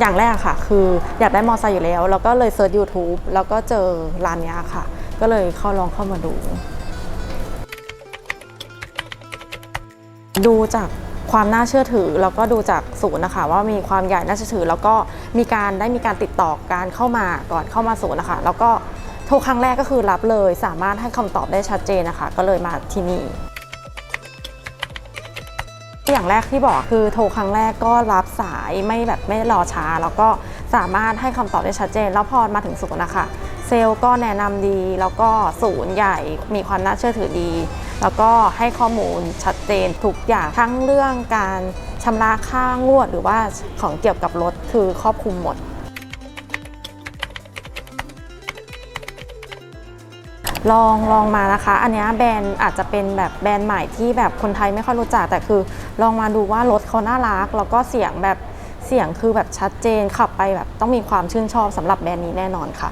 อย่างแรกค่ะ คืออยากได้มอไซค์อยู่แล้ว แล้วก็เลยเซิร์ช YouTube แล้วก็เจอร้านนี้ค่ะ ก็เลยเข้าลองเข้ามาดู ดูจากความน่าเชื่อถือแล้วก็ดูจากศูนย์นะคะ ว่ามีความใหญ่น่าเชื่อถือ แล้วก็มีการได้มีการติดต่อการเข้ามาก่อนเข้ามาศูนย์นะคะ แล้วก็โทรครั้งแรกก็คือรับเลย สามารถให้คำตอบได้ชัดเจนนะคะ ก็เลยมาที่นี่ อย่างแรกที่บอกคือโทรครั้งแรกก็รับสายไม่แบบไม่รอช้า แล้วก็สามารถให้คำตอบได้ชัดเจน แล้วพอมาถึงศูนย์นะคะเซลล์ก็แนะนำดีแล้วก็ศูนย์ใหญ่มีความน่าเชื่อถือดี แล้วก็ให้ข้อมูลชัดเจนทุกอย่างทั้งเรื่องการชำระค่างวดหรือว่าของเกี่ยวกับรถคือครอบคลุมหมด ลองลองมานะคะ อันนี้แบรนด์อาจจะเป็นแบบแบรนด์ใหม่ที่แบบคนไทยไม่ค่อยรู้จักแต่คือ ลองมาดูว่ารถเขาน่ารัก แล้วก็เสียงแบบเสียงคือแบบชัดเจนขับไปแบบต้องมีความชื่นชอบสำหรับแบรนด์นี้แน่นอนค่ะ